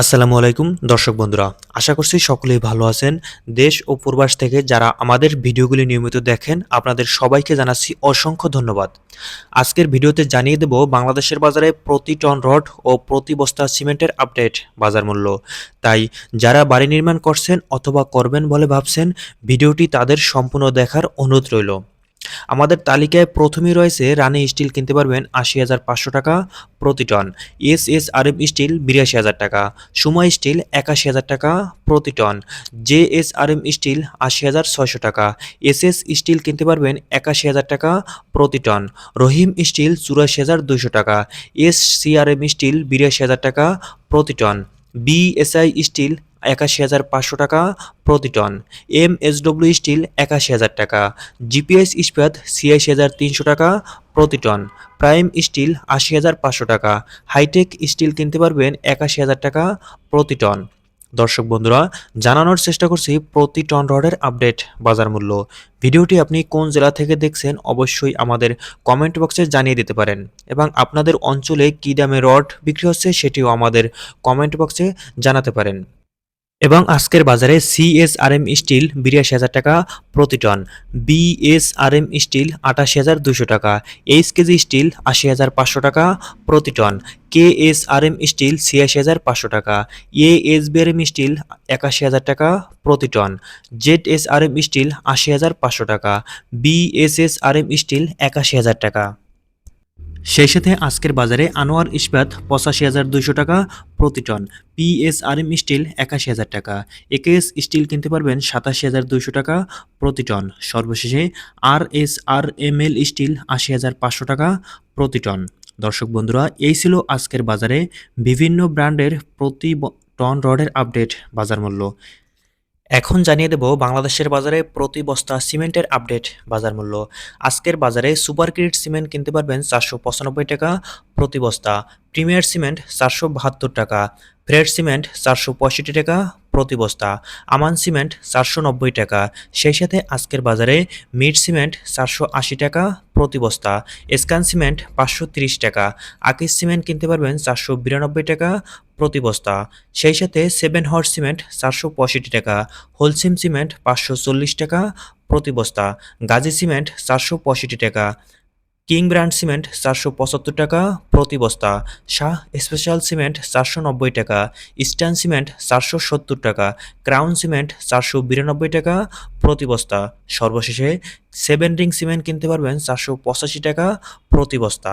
আসসালামু আলাইকুম, দর্শক বন্ধুরা। আশা করছি সকলেই ভালো আছেন। দেশ ও প্রবাস থেকে যারা আমাদের ভিডিওগুলি নিয়মিত দেখেন, আপনাদের সবাইকে জানাচ্ছি অসংখ্য ধন্যবাদ। আজকের ভিডিওতে জানিয়ে দেব বাংলাদেশের বাজারে প্রতি টন রড ও প্রতি বস্তা সিমেন্টের আপডেট বাজার মূল্য। তাই যারা বাড়ি নির্মাণ করছেন অথবা করবেন বলে ভাবছেন, ভিডিওটি তাদের সম্পূর্ণ দেখার অনুরোধ রইল। আমাদের তালিকায় প্রথমেই রয়েছে রানী স্টিল কিনতে পারবেন আশি হাজার পাঁচশো টাকা প্রতি ton. S S R M steel বিরাশি হাজার টাকা। সুমা স্টিল একাশি হাজার টাকা প্রতি ton. J S R M steel আশি হাজার ছয়শো টাকা। এস এস স্টিল কিনতে পারবেন একাশি হাজার টাকা প্রতি টন। রহিম স্টিল চুরাশি হাজার দুশো টাকা। S C R M steel বিরাশি হাজার টাকা প্রতি টন। বিএসআই স্টিল একাশি হাজার পাঁচশো টাকা প্রতি টন। এম এসডব্লিউ স্টিল একাশি হাজার টাকা। জিপিএস ইস্পাত ছিয়াশি হাজার তিনশো টাকা প্রতি টন। প্রাইম স্টিল আশি হাজার পাঁচশো টাকা। হাইটেক স্টিল কিনতে পারবেন একাশি হাজার টাকা প্রতি টন। দর্শক বন্ধুরা, জানানোর চেষ্টা করছি প্রতি টন রডের আপডেট বাজার মূল্য। ভিডিওটি আপনি কোন জেলা থেকে দেখছেন অবশ্যই আমাদের কমেন্ট বক্সে জানিয়ে দিতে পারেন। এবং আপনাদের অঞ্চলে কী দামে রড বিক্রি হচ্ছে সেটিও আমাদের কমেন্ট বক্সে জানাতে পারেন। এবং আজকের বাজারে সিএসআরএম স্টিল বিরাশি হাজার টাকা প্রতি টন বিএসআরএম স্টিল আটাশি হাজার দুশো টাকা এইচ কেজি স্টিল আশি হাজার পাঁচশো টাকা প্রতি টন কেএসআরএম স্টিল ছিয়াশি হাজার পাঁচশো টাকা এএসবিআরএম স্টিল একাশি হাজার টাকা প্রতি ton Z S R M steel আশি হাজার পাঁচশো টাকা বিএসএস আর এম স্টিল একাশি হাজার টাকা। সেই সাথে আজকের বাজারে আনোয়ার ইস্পাত পঁচাশি হাজার দুইশো টাকা প্রতি টন পিএসআরএম স্টিল একাশি হাজার টাকা একেএস স্টিল কিনতে পারবেন সাতাশি হাজার দুইশো টাকা প্রতি টন, সর্বশেষে R S R M L steel আশি হাজার পাঁচশো টাকা প্রতি টন। দর্শক বন্ধুরা, এই ছিল আজকের বাজারে বিভিন্ন ব্র্যান্ডের প্রতি টন রডের আপডেট বাজার মূল্য। এখন জানিয়ে দেব বাংলাদেশের বাজারে প্রতি বস্তা সিমেন্টের আপডেট বাজার মূল্য। আজকের বাজারে সুপার ক্রিট সিমেন্ট কিনতে পারবেন চারশো পঁচানব্বই টাকা প্রতি বস্তা। প্রিমিয়ার সিমেন্ট চারশো বাহাত্তর টাকা। ফ্রেড সিমেন্ট চারশো পঁয়ষট্টি টাকা প্রতি বস্তা, আমান সিমেন্ট চারশো নব্বই টাকা। সেই সাথে আজকের বাজারে মিড সিমেন্ট চারশো আশি টাকা প্রতি বস্তা, স্কান সিমেন্ট পাঁচশো তিরিশ টাকা, আকিস সিমেন্ট কিনতে পারবেন চারশো বিরানব্বই টাকা প্রতি বস্তা। সেই সাথে সেভেন হর্স সিমেন্ট চারশো পঁয়ষট্টি টাকা, হোলসিম সিমেন্ট পাঁচশো চল্লিশ টাকা প্রতি বস্তা, গাজী সিমেন্ট চারশো পঁয়ষট্টি টাকা কিং ব্র্যান্ড সিমেন্ট চারশো পঁচাত্তর টাকা, প্রতি বস্তা শাহ স্পেশাল সিমেন্ট চারশো নব্বই টাকা, ইস্টার্ন সিমেন্ট চারশো সত্তর টাকা, ক্রাউন সিমেন্ট চারশো বিরানব্বই টাকা, প্রতি বস্তা সর্বশেষে সেভেন রিং সিমেন্ট কিনতে পারবেন চারশো পঁচাশি টাকা, প্রতি বস্তা।